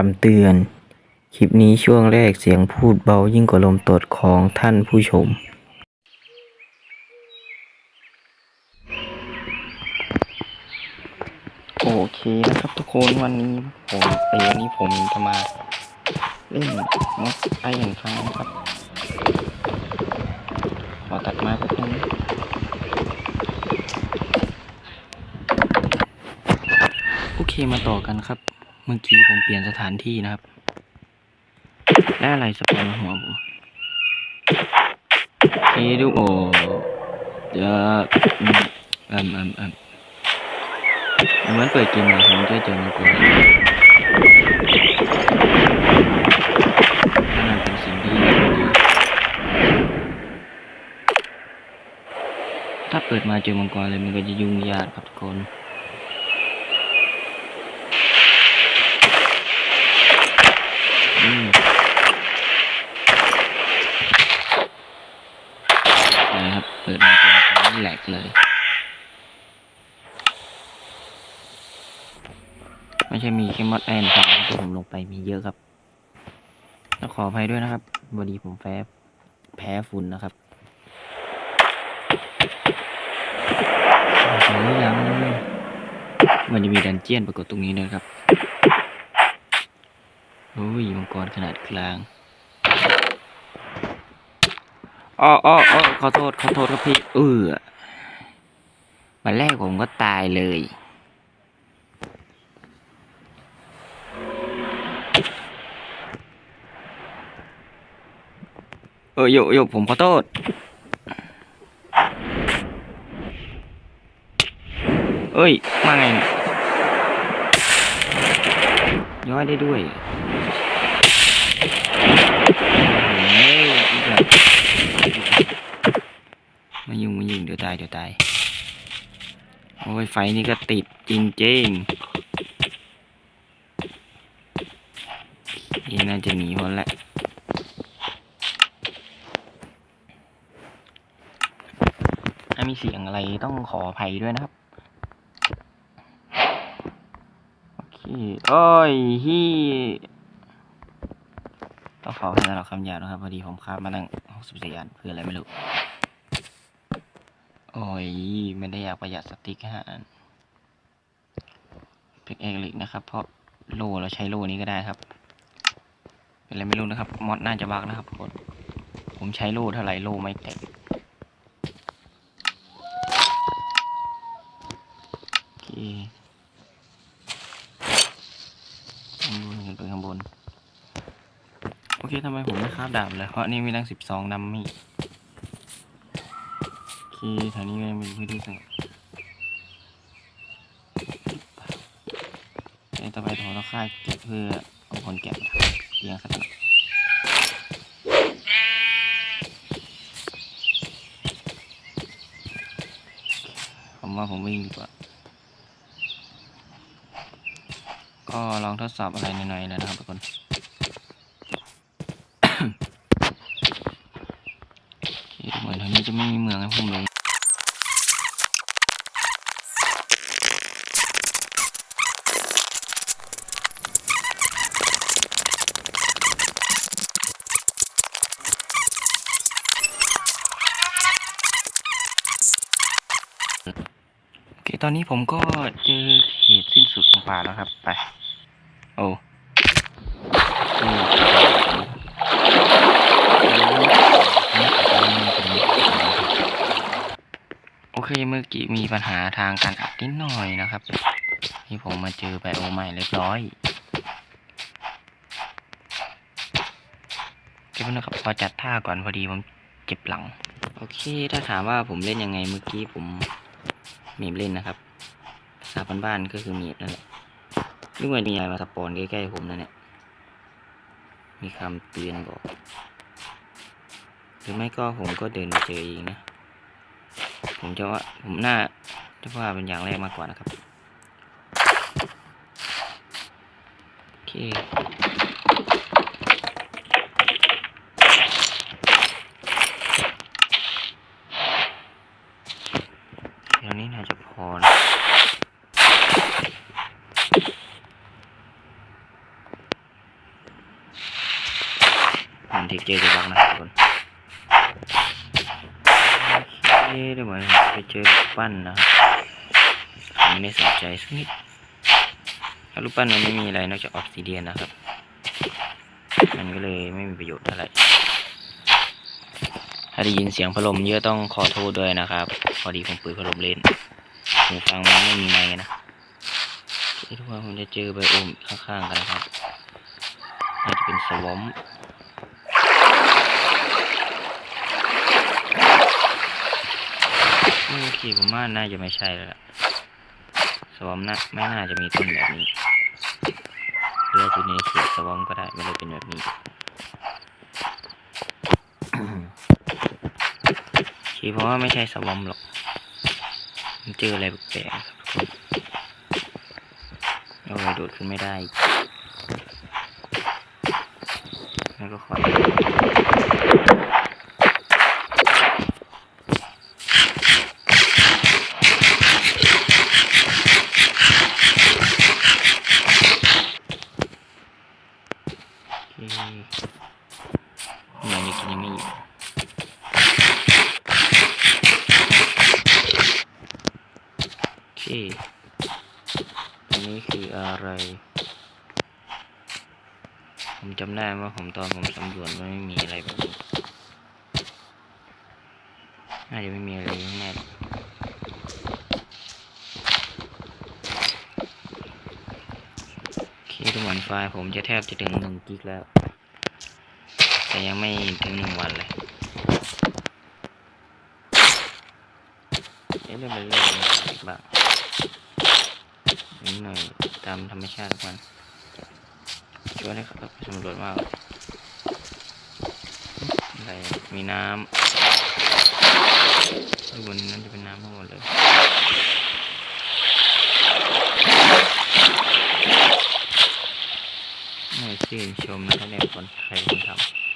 คำเตือน คลิปนี้ช่วงแรกเสียงพูดเบายิ่งกว่าลมตดของท่านผู้ชม โอเคนะครับทุกคนวันนี้ผมเอ้ยวนี้ผมจะมาเล่นมอสไอแอนฟังนะครับขอตัดม้แป๊บนึงโอเคมาต่อกันครับ เมื่อกี้ผมเปลี่ยนสถานที่นะครับและอะไรสปอนหัวผมเฮ้ดูโอเดี๋ยวอืมอืมอืมมเหมือนเปิดเกมมาผมจะเจอมันกูนั่นเป็นสิ่งที่ถ้าเปิดมาเจอมังกรเลยมันก็จะยุ่งยากครับทุกคน อืมนะครับ เปิดมาเจอมังกรนี่แหลกเลย ไม่ใช่มีแค่มอดแอนครับที่ผมลงไปมีเยอะครับต้องขออภัยด้วยนะครับพอดีผมแพ้แพ้ฝุ่นนะครับใช่หรือยังมันจะมีดันเจียนปรากฏตรงนี้นะครับโอ้ยมังกรขนาดกลางอ้ออ้ออ้อขอโทษ ขอโทษครับพี่ เออวันแรกผมก็ตายเลย เออโยโยผมขอโทษเอ้ย มาไงเนี่ยย้อยได้ด้วยเฮ้ยอีกแล้วมายุ่งมายุ่งเดี๋ยวตายเดี๋ยวตาย โอ้ย ไฟนี่ก็ติดจริงๆยังน่าจะหนีพ้นละ ถ้ามีเสียงอะไรต้องขออภัยด้วยนะครับ โอเค โอ้ยฮี่ต้องขอให้เราคำหยาบนะครับพอดีผมคาบมาตั้งหกสิบสี่อันเพื่ออะไรไม่รู้ โอ้ยไม่ได้อยากประหยัดสติ๊กฮะพิกเอกลิกนะครับ เพราะโล่เราใช้โล่นี้ก็ได้ครับ เป็นอะไรไม่รู้นะครับ มอดน่าจะบักนะครับผมใช้โล่เท่าไหร่โล่ไม่แตก โอเคข้างบนขึ้นไปข้างบน โอเคทำไมผมไม่คาบดาบเลยเพราะนี่มีตั้งสิบสองดัมมี่โอเคแถวนี้ก็ยังเป็นพื้นที่สงบเดี๋ยวต่อไปผมต้องฆ่าแกะเพื่อเอาคนแกะมาเลี้ยงสัตว์ผมว่าผมวิ่งดีกว่า ก็ลองทดสอบอะไรหน่อยๆนะครับทุกคนเหมือนทางนี้จะไม่มีเมืองให้ผมลงโอเคตอนนี้ผมก็เจอเขตสิ้นสุดของป่าแล้วครับ ไป โอ้โอเคเมื่อกี้มีปัญหาทางการอัดนิดหน่อยนะครับ ที่ผมมาเจอไบโอใหม่เรียบร้อยเก็บไว้นะครับพอจัดท่าก่อนพอดีผมเจ็บหลัง โอเค ถ้าถามว่าผมเล่นยังไงเมื่อกี้ผมมมเล่นนะครับภาษาบ้านๆก็คือมมนั่นแหละ นึกว่ามีอะไรมาสปอนใกล้ๆผมนะเนี่ย มีคำเตือนบอกหรือไม่ก็ผมก็เดินมาเจอเองนะ ผมจะว่าผมน่าจะว่าเป็นอย่างแรกมากกว่านะครับ โอเค เดี๋ยวนี้น่าจะพอนะ เทคเจอร์จะบล็อกนะครับทุกคนโอเคดูเหมือนผมจะไปเจอรูปปั้นนะครับไม่ได้สนใจสักนิดรูปปั้นมันไม่มีอะไรนอกจากออฟซิเดียนนะครับ มันก็เลยไม่มีประโยชน์เท่าไหร่ถ้าได้ยินเสียงพัดลมเยอะต้องขอโทษด้วยนะครับ พอดีผมเปิดพัดลมเล่นหูฟังมันไม่มีไมค์นะทุกคนผมจะเจอไบโอมข้างๆกันนะครับน่าจะเป็นสวอม โอเคผมว่าน่าจะไม่ใช่แล้วล่ะสวอมน่าไม่น่าจะมีต้นแบบนี้หรือว่อยู่ในเขตสวอมก็ได้ไม่ได้เป็นแบบนี้คิดเพราะว่าไม่ใช่สวอมหรอกมันเจออะไรแปลกๆครับทุกคนโอ้ยโดดขึ้นไม่ได้แล้วก็ขอ โอเคมันยังกินยังไม่อยู่โอเคอันนี้คืออะไร ผมจำได้ว่าผมตอนผมสำรวจมันไม่มีอะไรแบบนี้น่าจะไม่มีอะไรข้างในหรอกโอเคดูเหมือนไฟล์ผมจะแทบจะถึงหนึ่งกิกแล้ว แต่ยังไม่ถึงหนึ่งวันเลยเอ๊ะเรื่องอะไรเรื่องอะไรบ้างนิดหน่อยตามธรรมชาติมันช่วยให้ครับสำรวจมากอะไรมีน้ำข้างบนนั้นจะเป็นน้ำทั้งหมดเลยน่ชื่นชมนะถ้าได้คนใครคนทำ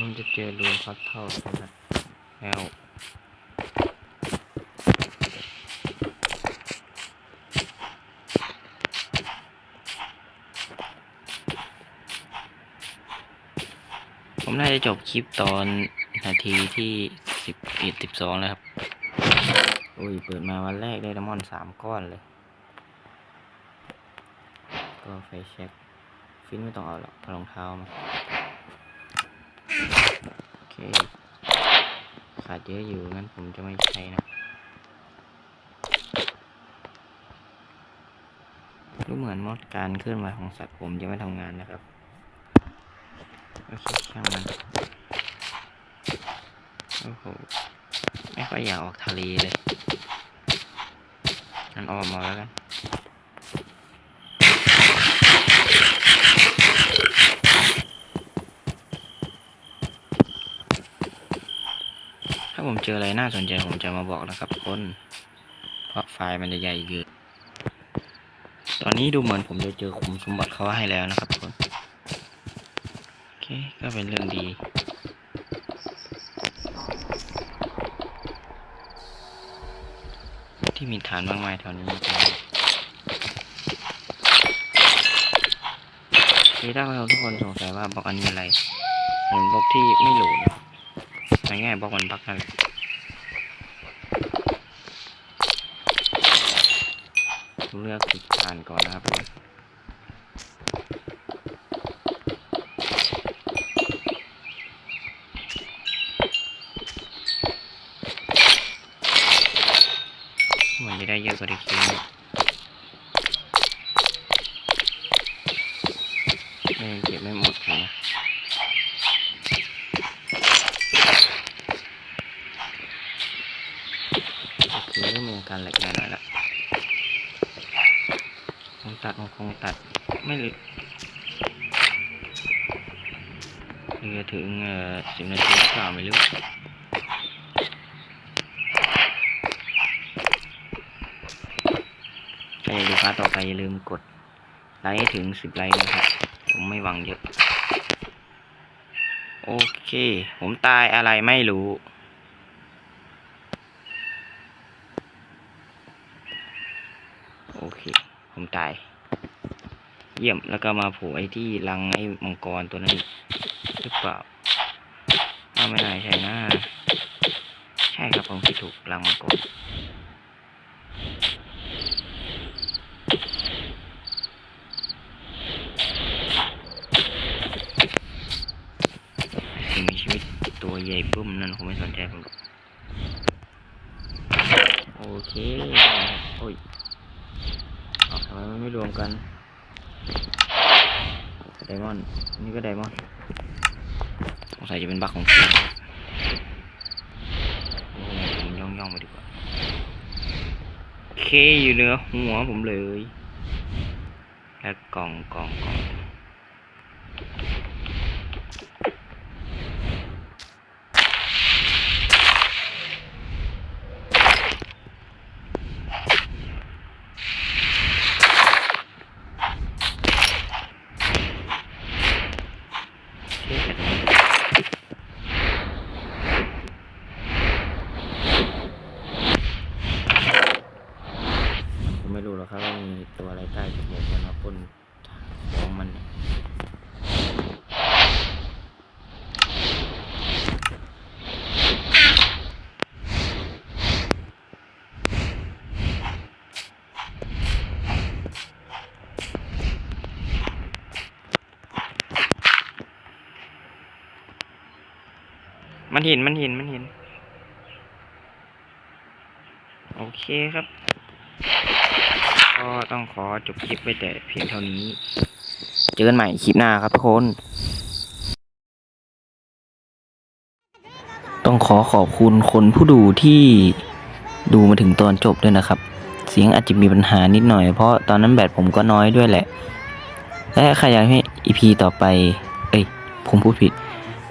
ผมจะเจอรูนพัดเท่านะครับแล้วผมน่าจะจบคลิปตอนนาทีที่สิบเอ็ดสิบสองแล้วครับ อุ้ย เปิดมาวันแรกได้ดมอนสามก้อนเลย ก็ไฟเช็ค ฟินไม่ต้องเอาหรอกรองเท้ามา ขาดเยอะอยู่งั้นผมจะไม่ใช้นะดูเหมือนมดการเคลื่อนไหวของสัตว์ผมจะไม่ทำงานนะครับโอเคช่างมันโอ้โหไม่ค่อยอยากออกทะเลเลยงั้นออกมาแล้วกัน ถ้าผมเจออะไรน่าสนใจผมจะมาบอกนะครับทุกคน เพราะไฟล์มันจะใหญ่เกินตอนนี้ดูเหมือนผมจะเจอขุมสมบัติเขาให้แล้วนะครับทุกคน โอเค ก็เป็นเรื่องดี ที่มีฐานมากมายแถวนี้คือถ้าเราทุกคนสงสัยว่าบล็อกอันนี้อะไรเป็นบล็อกที่ไม่หลุดง่ายๆบล็อกมันบักนั่นแหละ เลือกติดฐานก่อนนะครับทุกคนมันจะได้เยอะกว่าที่คิดเนี่ยไม่งั้นเก็บไม่หมดนะโอเคเริ่มมีอาการแหลกหน่อยละ ตัดคงตัดไม่เหลยเหลือถึงสิบนาทีหรือเปล่าไม่รู้ถ้าอยากดูพาร์ต่อไปอย่าลืมกดไลค์ถึงสิบไลค์นะครับ ผมไม่หวังเยอะ โอเค ผมตายอะไรไม่รู้โอเค ผมตาย เยี่ยมแล้วก็มาผูกไอ้ที่รังไอ้มังกรตัวนั้นอีกเอรือเปล่าอ้าไม่น่าใช่นะใช่ครับผมคิดถูกรังมังกรสิ่งมีชีวิตตัวใหญ่ปุ้มนั่นคงไม่สนใจผมหรอกโอเคโอ้ยทำไมมันไม่รวมกัน อนด์นี่ก็ไดมอนด์สงสัยจะเป็นบั๊กของเกมโอ้ยผมย่องย่องไปดีกว่าเคอยู่เหนือหัวผมเลย และกล่องกล่องกล่อง เอ๊ะแต่ตรงนี้ผมไม่รู้หรอกครับว่ามีตัวอะไรใต้จมูกมันมาพ่นของมันเนี่ย มันเห็นมันเห็นมันเห็น โอเคครับ ก็ต้องขอจบคลิปไว้แต่เพียงเท่านี้ เจอกันใหม่คลิปหน้าครับทุกคน ต้องขอขอบคุณคนผู้ดูที่ดูมาถึงตอนจบด้วยนะครับ เสียงอาจจะมีปัญหานิดหน่อย เพราะตอนนั้นแบตผมก็น้อยด้วยแหละ และใครอยากให้ EP ต่อไป เอ้ย ผมพูดผิด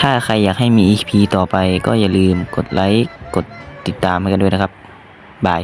ถ้าใครอยากให้มี EP ต่อไปก็อย่าลืมกดไลค์ กดติดตามให้กันด้วยนะครับ บาย